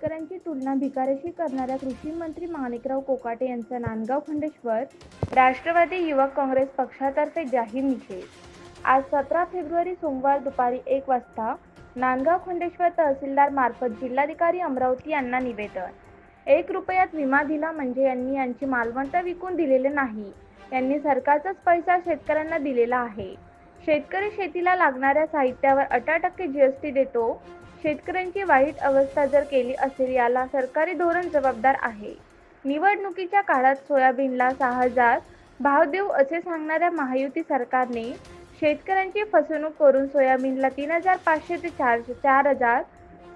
शेतकऱ्यांची तुलना भिकाऱ्याशी करणाऱ्या कृषी मंत्री माणिकराव कोकाटे यांचा नांदगाव खंडेश्वर राष्ट्रवादी युवक काँग्रेस पक्षातर्फे जाहीर निषेध. आज सतरा फेब्रुवारी सोमवार दुपारी एक वाजता नांदगाव खंडेश्वर तहसीलदार मार्फत जिल्हाधिकारी अमरावती यांना निवेदन. एक रुपयात विमा दिला म्हणजे यांनी यांची मालमत्ता विकून दिलेले नाही. यांनी सरकारचाच पैसा शेतकऱ्यांना दिलेला आहे. शेतकरी शेतीला लागणाऱ्या साहित्यावर अठरा टक्के जीएसटी देतो शेतकऱ्यांची वाईट अवस्था जर केली असेल याला सरकारी धोरण जबाबदार आहे. निवडणुकीच्या काळात सोयाबीनला सहा हजार भाव देऊ असे सांगणाऱ्या महायुती सरकारने शेतकऱ्यांची फसवणूक करून सोयाबीनला तीन हजार पाचशे ते चार चार हजार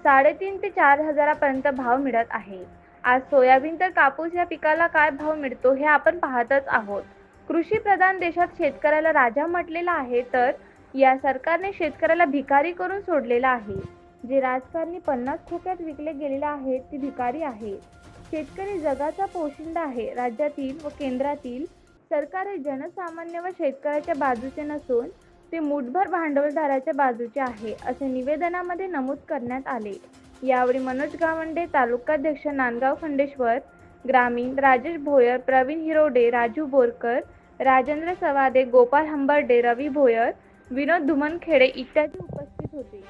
साडेतीन ते चार हजारापर्यंत भाव मिळत आहे. आज सोयाबीन तर कापूस या पिकाला काय भाव मिळतो हे आपण पाहतच आहोत. कृषी प्रधान देशात शेतकऱ्याला राजा म्हटलेला आहे तर या सरकारने शेतकऱ्याला भिकारी करून सोडलेला आहे. जे राजकारणी पन्नास खोक्यात विकले गेलेले आहेत ती भिकारी आहे शेतकरी जगाचा पोशिंदा आहे. राज्यातील व केंद्रातील सरकार हे जनसामान्य व शेतकऱ्याच्या बाजूचे नसून ते मुठभर भांडवलदाराच्या बाजूचे आहे असे निवेदनामध्ये नमूद करण्यात आले. यावेळी मनोज गावंडे तालुकाध्यक्ष नांदगाव खंडेश्वर ग्रामीण राजेश भोयर प्रवीण हिरोडे राजू बोरकर राजेंद्र सवादे गोपाल हंबर्डे रवी भोयर विनोद धुमनखेडे इत्यादी उपस्थित होते.